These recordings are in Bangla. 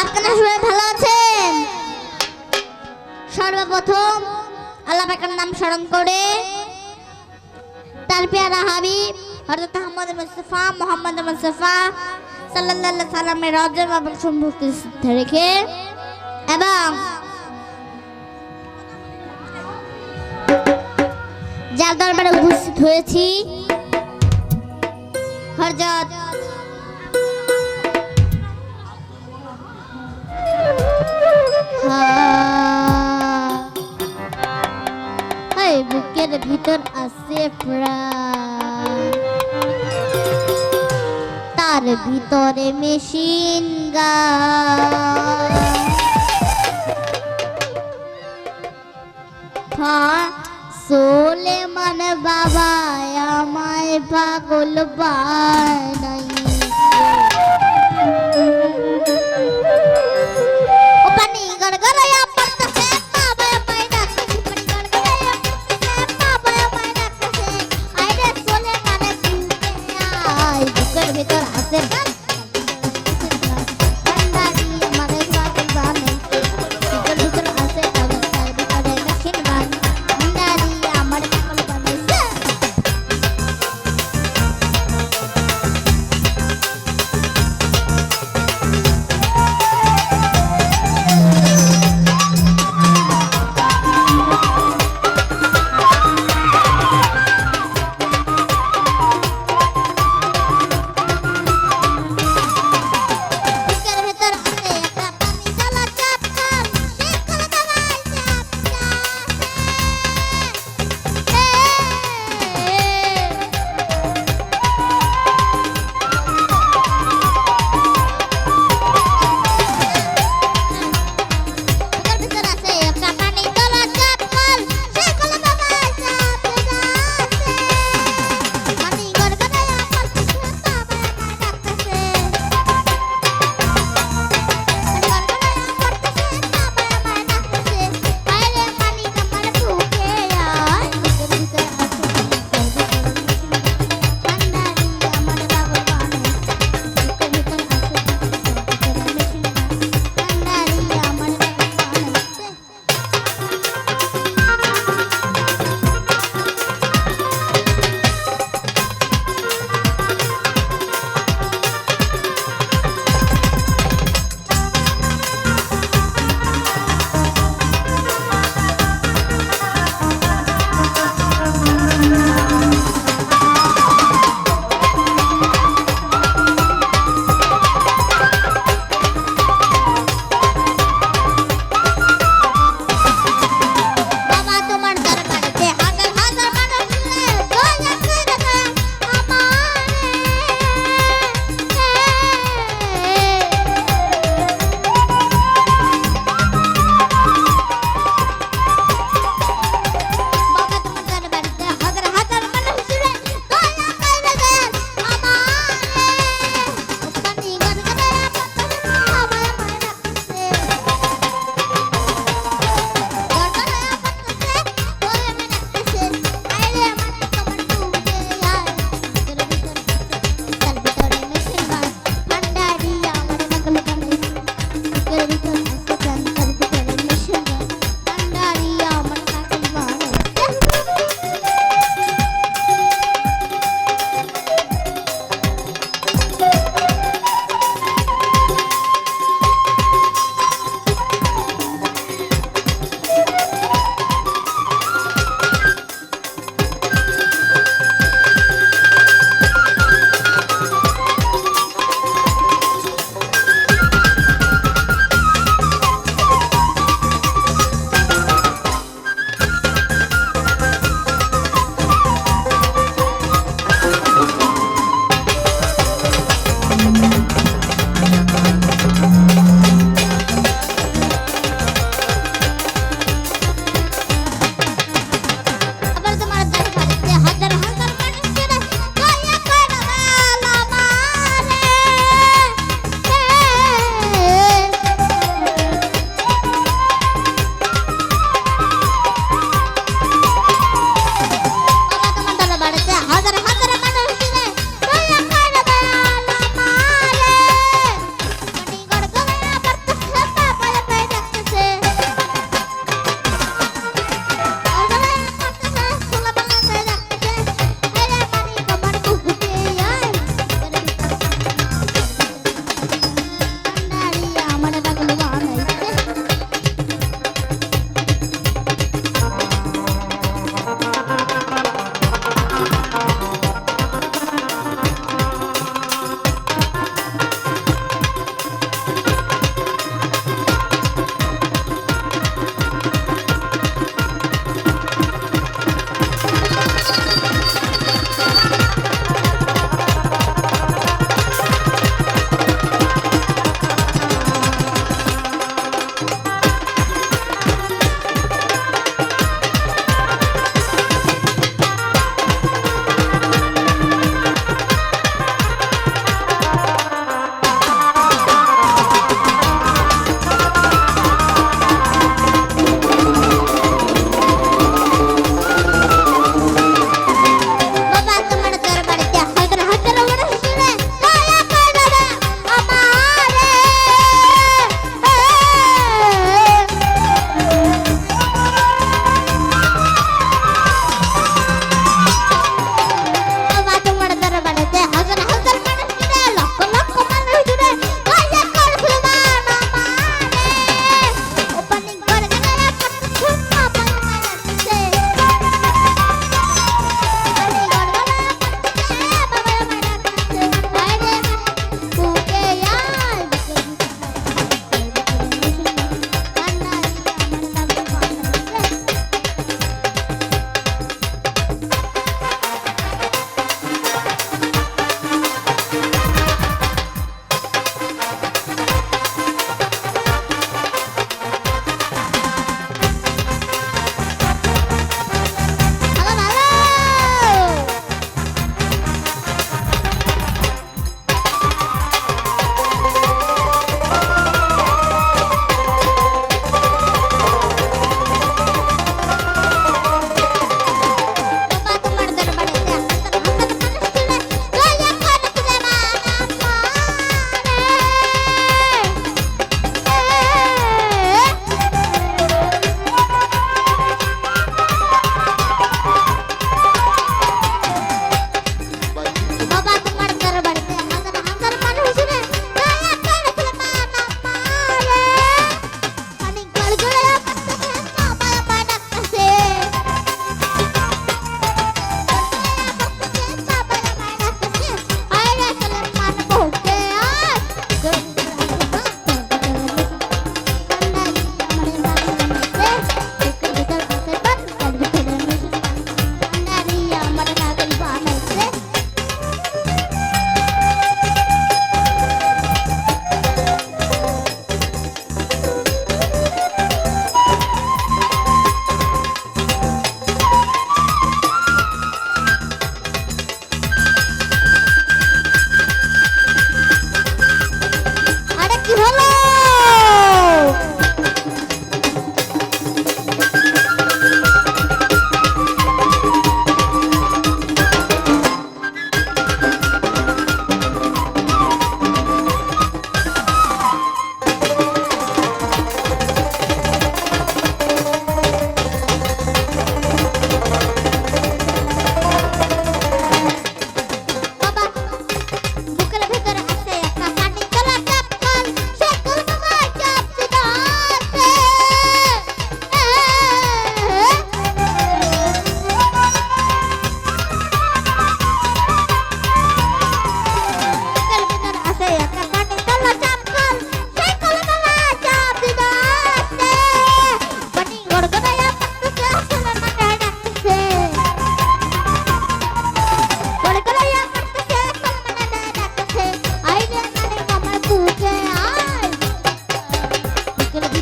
আপনারা সবাই ভালো আছেন? সর্বপ্রথম আল্লাহ পাকের নাম স্মরণ করে তার পেয়ারা হাবিব হরত আহমদ মুস্তফা মোহাম্মদ মুস্তফা সাল্লাহ সাল্লামের রজম এবং সম্পর্কে রেখে এবং যার দরবারে উপস্থিত হয়েছি। হরজত হায় বুকের ভিতর আছে প্রাণ। তার ভিতরে মেশিন গান।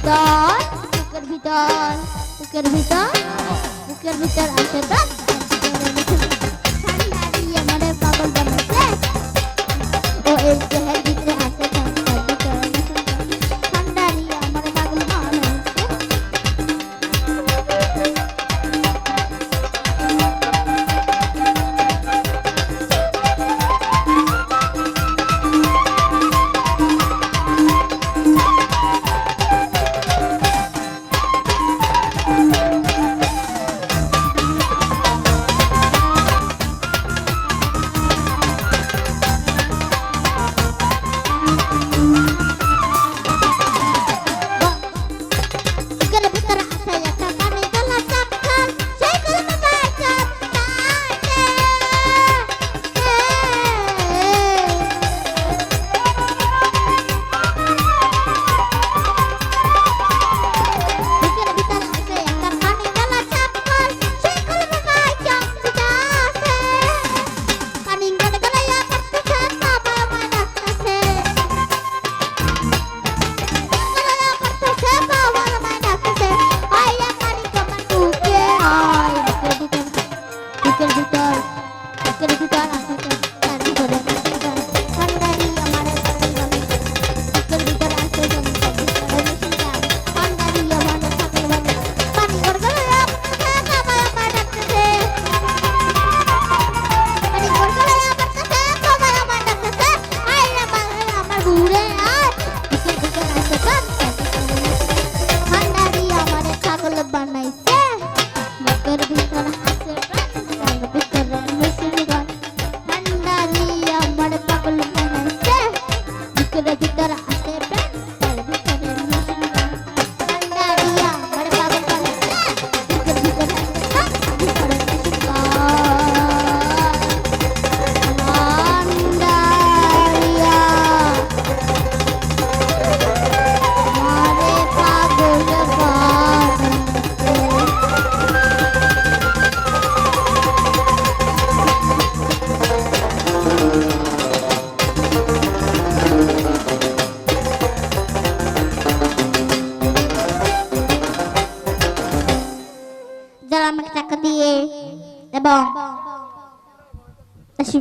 ভিতর বুকের ভিতর বুকের ভিতর বুকের ভিতর আছে দাঁত পাগল বানাচ্ছে। ও এই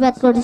बात कर